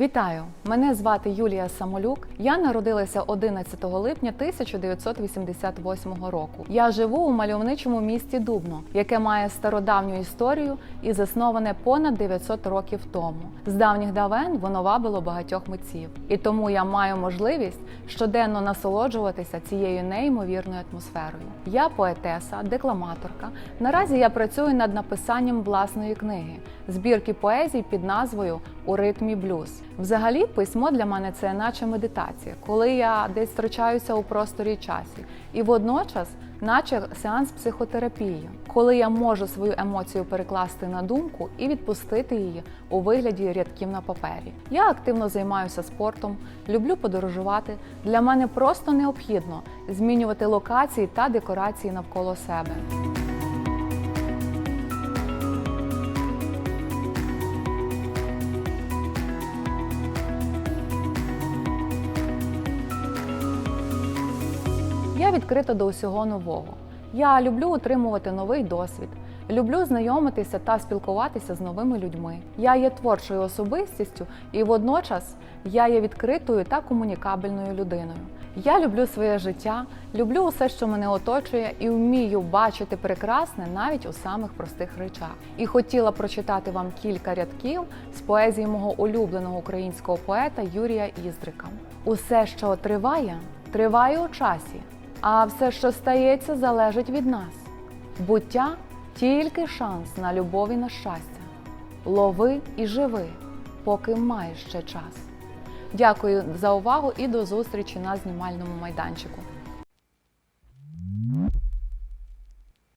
Вітаю! Мене звати Юлія Самолюк. Я народилася 11 липня 1988 року. Я живу у мальовничому місті Дубно, яке має стародавню історію і засноване понад 900 років тому. З давніх давен воно вабило багатьох митців, і тому я маю можливість щоденно насолоджуватися цією неймовірною атмосферою. Я поетеса, декламаторка. Наразі я працюю над написанням власної книги, збірки поезій під назвою У ритмі блюз. Взагалі, письмо для мене це наче медитація, коли я десь втрачаюся у просторі часі, і водночас, наче сеанс психотерапії, коли я можу свою емоцію перекласти на думку і відпустити її у вигляді рядків на папері. Я активно займаюся спортом, люблю подорожувати. Для мене просто необхідно змінювати локації та декорації навколо себе. Відкрита до усього нового. Я люблю отримувати новий досвід, люблю знайомитися та спілкуватися з новими людьми. Я є творчою особистістю і водночас я є відкритою та комунікабельною людиною. Я люблю своє життя, люблю усе, що мене оточує, і вмію бачити прекрасне навіть у самих простих речах. І хотіла прочитати вам кілька рядків з поезії мого улюбленого українського поета Юрія Іздрика. Усе, що триває, триває у часі, а все, що стається, залежить від нас. Буття тільки шанс на любов і на щастя. Лови і живи, поки маєш ще час. Дякую за увагу і до зустрічі на знімальному майданчику.